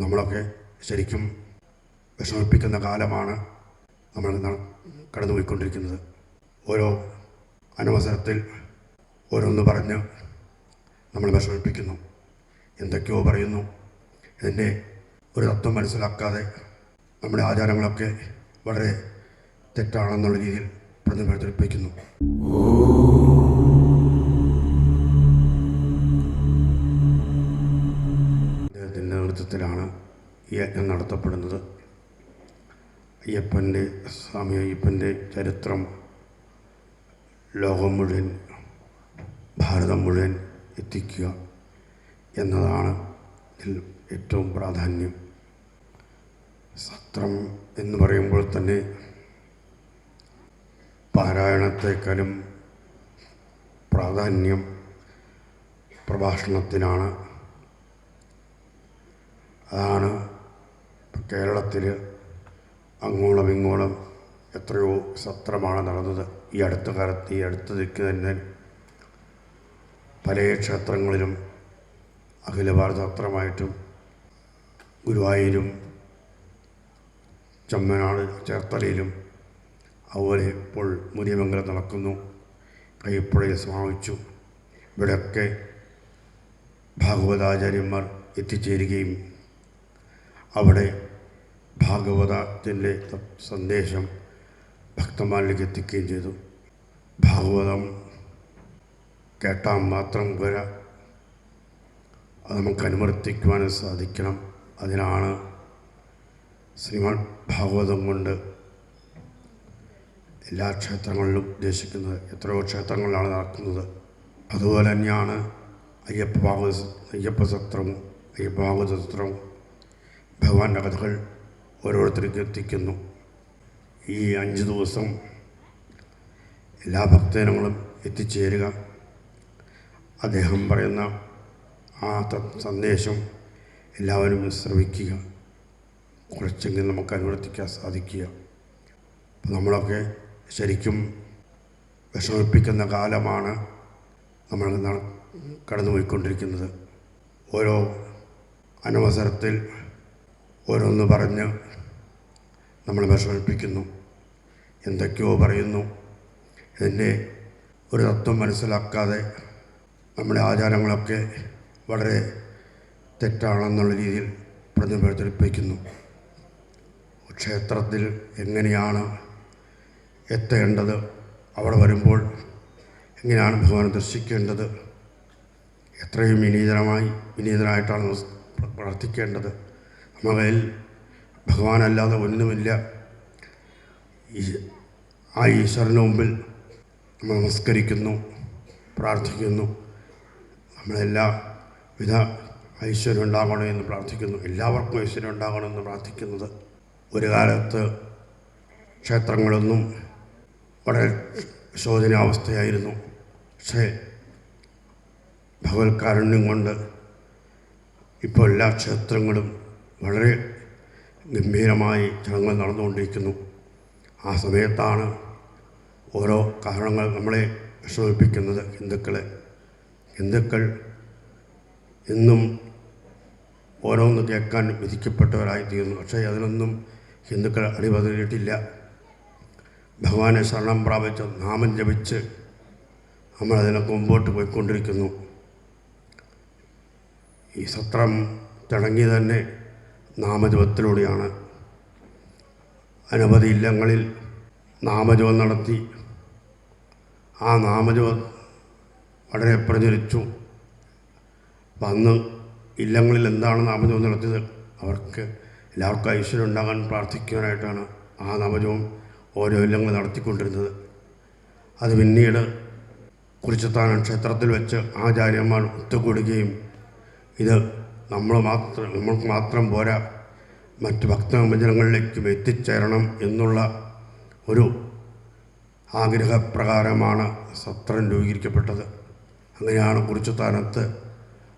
നമ്മളൊക്കെ ശരിക്കും വിഷമിപ്പിക്കുന്ന കാലമാണ് നമ്മൾ കടന്നുപോയിക്കൊണ്ടിരിക്കുന്നത്. ഓരോ അനവസരത്തിൽ ഓരോന്ന് പറഞ്ഞ് നമ്മൾ വിഷമിപ്പിക്കുന്നു. എന്തൊക്കെയോ പറയുന്നു. ഇതിന്റെ ഒരു തത്വം മനസ്സിലാക്കാതെ നമ്മുടെ ആചാരങ്ങളൊക്കെ വളരെ തെറ്റാണെന്നുള്ള രീതിയിൽ പ്രതിഫലിപ്പിക്കുന്നു നേതൃത്വത്തിലാണ് ഈ യജ്ഞം നടത്തപ്പെടുന്നത്. അയ്യപ്പന്റെ സ്വാമി അയ്യപ്പന്റെ ചരിത്രം ലോകം മുഴുവൻ ഭാരതം മുഴുവൻ എത്തിക്കുക എന്നതാണ് ഇതിൽ ഏറ്റവും പ്രാധാന്യം. സത്രം എന്ന് പറയുമ്പോൾ തന്നെ പാരായണത്തെക്കാളും പ്രാധാന്യം പ്രഭാഷണത്തിനാണ്. അതാണ് കേരളത്തിൽ അങ്ങോളം ഇങ്ങോളം എത്രയോ സത്രമാണ് നടന്നത്. ഈ അടുത്ത കാലത്ത് ഈ അടുത്ത ദിക്ക് തന്നെ പല ക്ഷേത്രങ്ങളിലും അഖില ഭാരത സത്രമായിട്ടും ഗുരുവായൂരും ചമ്മനാട് ചേർത്തലയിലും അതുപോലെ ഇപ്പോൾ മുരിയമംഗലം നടക്കുന്നു. കയ്യപ്പുഴയിൽ സമാപിച്ചു. ഇവിടെയൊക്കെ ഭാഗവതാചാര്യന്മാർ എത്തിച്ചേരുകയും അവിടെ ഭാഗവതത്തിന്റെ സന്ദേശം ഭക്തന്മാരിലേക്ക് എത്തിക്കുകയും ചെയ്തു. ഭാഗവതം കേട്ടാൽ മാത്രം വര. അത് നമുക്ക് അനുവർത്തിക്കുവാനും സാധിക്കണം. അതിനാണ് ശ്രീമദ് ഭാഗവതം കൊണ്ട് എല്ലാ ക്ഷേത്രങ്ങളിലും ഉദ്ദേശിക്കുന്നത്. എത്രയോ ക്ഷേത്രങ്ങളിലാണ് നടക്കുന്നത്. അതുപോലെ തന്നെയാണ് അയ്യപ്പ ഭാഗവത അയ്യപ്പ സത്രവും അയ്യപ്പ ഭാഗവത സത്രവും ഭഗവാന്റെ കഥകൾ ഓരോരുത്തർക്ക് എത്തിക്കുന്നു. ഈ അഞ്ച് ദിവസം എല്ലാ ഭക്തജനങ്ങളും എത്തിച്ചേരുക. അദ്ദേഹം പറയുന്ന ആ സന്ദേശം എല്ലാവരും ശ്രവിക്കുക. കുറച്ചെങ്കിലും നമുക്ക് അനുവർത്തിക്കാൻ സാധിക്കുക. നമ്മളൊക്കെ ശരിക്കും വിഷമിപ്പിക്കുന്ന കാലമാണ് നമ്മൾ കടന്നുപോയിക്കൊണ്ടിരിക്കുന്നത്. ഓരോ അനവസരത്തിൽ ഓരോന്ന് പറഞ്ഞ്. നമ്മൾ വിഷമിപ്പിക്കുന്നു. എന്തൊക്കെയോ പറയുന്നു. ഇതിന്റെ ഒരു തത്വം മനസ്സിലാക്കാതെ നമ്മുടെ ആചാരങ്ങളൊക്കെ വളരെ തെറ്റാണെന്നുള്ള രീതിയിൽ പ്രതിഫലിപ്പിക്കുന്നു. ക്ഷേത്രത്തിൽ എങ്ങനെയാണ് എത്തേണ്ടത്? അവിടെ വരുമ്പോൾ എങ്ങനെയാണ് ഭഗവാനെ ദർശിക്കേണ്ടത്? എത്രയും വിനീതനമായി വിനീതനായിട്ടാണ് പ്രാർത്ഥിക്കേണ്ടത്. നമ്മളിൽ ഭഗവാനല്ലാതെ ഒന്നുമില്ല. ആ ഈശ്വരന് മുമ്പിൽ നമ്മൾ നമസ്കരിക്കുന്നു പ്രാർത്ഥിക്കുന്നു. നമ്മളെല്ലാ വിധ ഐശ്വര്യം ഉണ്ടാകണമെന്ന് പ്രാർത്ഥിക്കുന്നു. എല്ലാവർക്കും ഐശ്വര്യം ഉണ്ടാകണമെന്ന് പ്രാർത്ഥിക്കുന്നത്. ഒരു കാലത്ത് ക്ഷേത്രങ്ങളൊന്നും വളരെ ശോചനാവസ്ഥയായിരുന്നു. പക്ഷേ ഭഗവത്കാരുണ്യം കൊണ്ട് ഇപ്പോൾ എല്ലാ ക്ഷേത്രങ്ങളും വളരെ ഗംഭീരമായി ചടങ്ങുകൾ നടന്നുകൊണ്ടിരിക്കുന്നു. ആ സമയത്താണ് ഓരോ കാരണങ്ങൾ നമ്മളെ വിഷമിപ്പിക്കുന്നത് ഹിന്ദുക്കളെ. ഹിന്ദുക്കൾ എന്നും ഓരോന്ന് കേൾക്കാൻ വിധിക്കപ്പെട്ടവരായി തീരുന്നു പക്ഷേ അതിനൊന്നും ഹിന്ദുക്കൾ അടിപതിരിട്ടില്ല ഭഗവാനെ ശരണം പ്രാപിച്ച് നാമം ജപിച്ച് നമ്മൾ നമ്മളതിനൊക്കെ മുമ്പോട്ട് പോയിക്കൊണ്ടിരിക്കുന്നു. ഈ സത്രം തുടങ്ങി തന്നെ നാമജപത്തിലൂടെയാണ്. അനവധി ഇല്ലങ്ങളിൽ നാമജപം നടത്തി. ആ നാമജപം വളരെ പ്രചരിച്ചു. വന്ന് ഇല്ലങ്ങളിൽ എന്താണ് നാമജപം നടത്തിയത്? അവർക്ക് എല്ലാവർക്കും ഐശ്വര്യം ഉണ്ടാകാൻ പ്രാർത്ഥിക്കാനായിട്ടാണ് ആ നാമജപം ഓരോ ഇല്ലങ്ങൾ നടത്തിക്കൊണ്ടിരുന്നത്. അത് പിന്നീട് കുറിച്ചത്താനം ക്ഷേത്രത്തിൽ വെച്ച് ആചാര്യന്മാർ ഒത്തുകൂടുകയും ഇത് നമ്മൾ മാത്രം നമ്മൾക്ക് മാത്രം പോരാ. മറ്റ് ഭക്തജനങ്ങളിലേക്കും എത്തിച്ചേരണം എന്നുള്ള ഒരു ആഗ്രഹപ്രകാരമാണ് സത്രം രൂപീകരിക്കപ്പെട്ടത്. അങ്ങനെയാണ് കുറിച്ചുത്താനത്ത്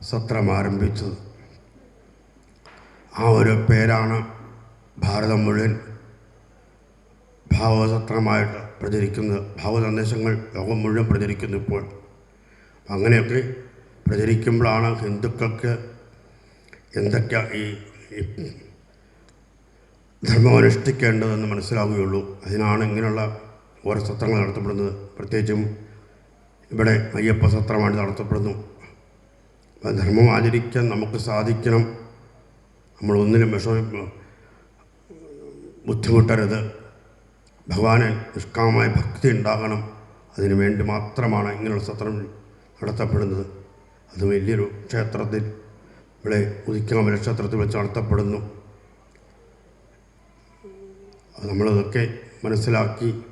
സത്രം ആരംഭിച്ചത്. ആ ഒരു പേരാണ് ഭാരതം മുഴുവൻ ഭാവസത്രമായിട്ട് പ്രചരിക്കുന്നത്. ഭാവസന്ദേശങ്ങൾ ലോകം മുഴുവൻ പ്രചരിക്കുന്നു ഇപ്പോൾ. അങ്ങനെയൊക്കെ പ്രചരിക്കുമ്പോഴാണ് ഹിന്ദുക്കൾക്ക് എന്തൊക്കെ ഈ ധർമ്മം അനുഷ്ഠിക്കേണ്ടതെന്ന് മനസ്സിലാവുകയുള്ളൂ. അതിനാണ് ഇങ്ങനെയുള്ള ഓരോ സത്രങ്ങൾ നടത്തപ്പെടുന്നത്. പ്രത്യേകിച്ചും ഇവിടെ അയ്യപ്പ സത്രമാണ് നടത്തപ്പെടുന്നു. ധർമ്മം ആചരിക്കാൻ നമുക്ക് സാധിക്കണം. നമ്മൾ ഒന്നിനും വിഷമ ബുദ്ധിമുട്ടരുത്. ഭഗവാന് നിഷ്കാമമായ ഭക്തി ഉണ്ടാകണം. അതിനു വേണ്ടി മാത്രമാണ് ഇങ്ങനെയുള്ള സത്രം നടത്തപ്പെടുന്നത്. അത് വലിയൊരു ക്ഷേത്രത്തിൽ ഇവിടെ ഉദിക്കാമല ക്ഷേത്രത്തിൽ വെച്ച് നടത്തപ്പെടുന്നു. നമ്മളതൊക്കെ മനസ്സിലാക്കി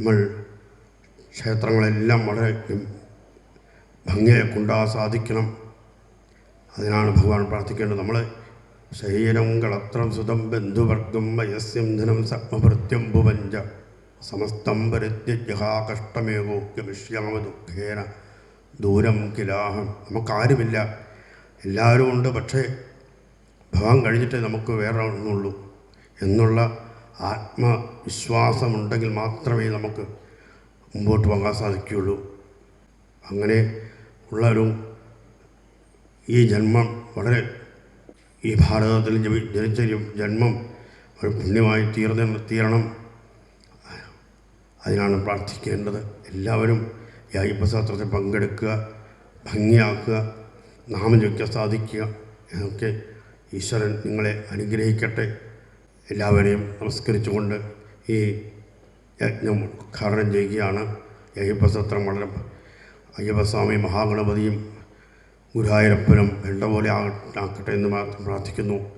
നമ്മൾ ക്ഷേത്രങ്ങളെല്ലാം വളരെ ഭംഗിയെ കൊണ്ടുപോകാൻ സാധിക്കണം. അതിനാണ് ഭഗവാൻ പ്രാർത്ഥിക്കേണ്ടത്. നമ്മൾ ശരീരം കളത്രം സുതം ബന്ധുവർഗം വയസ്യം ധനം സത്മഭൃത്യം ഭുവഞ്ച സമസ്തം പരിത്യജഹാകഷ്ടമേകോ ഗമിഷ്യാമ ദുഃഖേന ദൂരം കിലാഹം. നമുക്കാരുമില്ല. എല്ലാവരും ഉണ്ട് പക്ഷേ ഭഗവാൻ കഴിഞ്ഞിട്ടേ നമുക്ക് വേറെ ഒന്നുള്ളൂ എന്നുള്ള ആത്മവിശ്വാസമുണ്ടെങ്കിൽ മാത്രമേ നമുക്ക് മുമ്പോട്ട് പോകാൻ സാധിക്കുകയുള്ളൂ. അങ്ങനെ ഉള്ളൊരു ഈ ജന്മം വളരെ ഈ ഭാരതത്തിൽ ജനി- ജനിച്ച ജന്മം ഒരു പുണ്യമായി തീർന്ന തീരണം. അതിനാണ് പ്രാർത്ഥിക്കേണ്ടത്. എല്ലാവരും ഈ അയ്യപ്പശാസ്ത്രത്തിൽ പങ്കെടുക്കുക ഭംഗിയാക്കുക. നാമം ജപിക്കാൻ സാധിക്കുക എന്നൊക്കെ ഈശ്വരൻ നിങ്ങളെ അനുഗ്രഹിക്കട്ടെ. എല്ലാവരെയും നമസ്കരിച്ചുകൊണ്ട് ഈ യജ്ഞം ഉദ്ഘാടനം ചെയ്യുകയാണ്. അയ്യപ്പസത്രം വളരെ അയ്യപ്പസ്വാമി മഹാഗണപതിയും ഗുരുവായൂരപ്പനും വേണ്ട പോലെ ആക- ആക്കട്ടെ എന്ന് മാത്രം പ്രാർത്ഥിക്കുന്നു.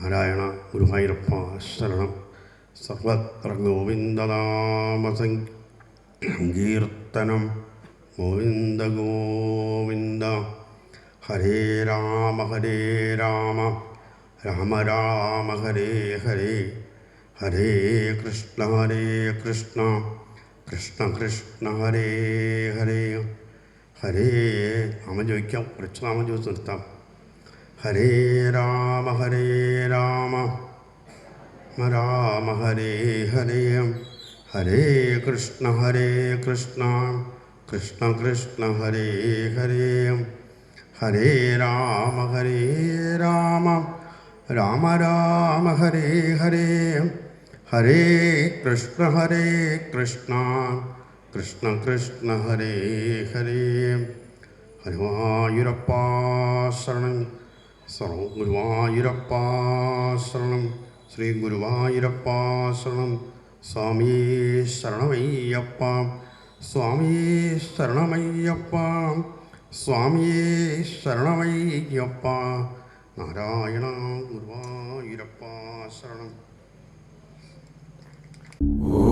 നാരായണ ഗുരുവായൂരപ്പ ശരണം. സർവത്ര ഗോവിന്ദനാമസങ്കീർത്തനം ഗോവിന്ദ ഗോവിന്ദ ഹരേ രാമ ഹരേ രാമ രാമ രാമ ഹരേ ഹരേ ഹരേ കൃഷ്ണ ഹരേ കൃഷ്ണ കൃഷ്ണ കൃഷ്ണ ഹരേ ഹരേ ഹരേ. നാമം ചോദിക്കാം കുറച്ച് നാമം ചോദിച്ച് നിർത്താം. ഹരേ രാമ ഹരേ രാമ രാമ ഹരേ ഹരേ ഹരേ കൃഷ്ണ ഹരേ കൃഷ്ണ കൃഷ്ണ കൃഷ്ണ ഹരേ ഹരേ. ഹരേ രാമ ഹരേ രാമ രാമ രാമ ഹരേ ഹരേ ഹരേ കൃഷ്ണ ഹരേ കൃഷ്ണ കൃഷ്ണ കൃഷ്ണ ഹരേ ഹരേ ഹനുമായുരപ്പാ ശരണം സർവ ഗുരുവായൂരപ്പാ ശരണം ശ്രീ ഗുരുവായൂരപ്പാ ശരണം സ്വാമി ശരണമയ്യപ്പ സ്വാമി சுவாமியே சரணமையப்பா. நாராயணா குருவாயிரப்பா சரணம். ஓ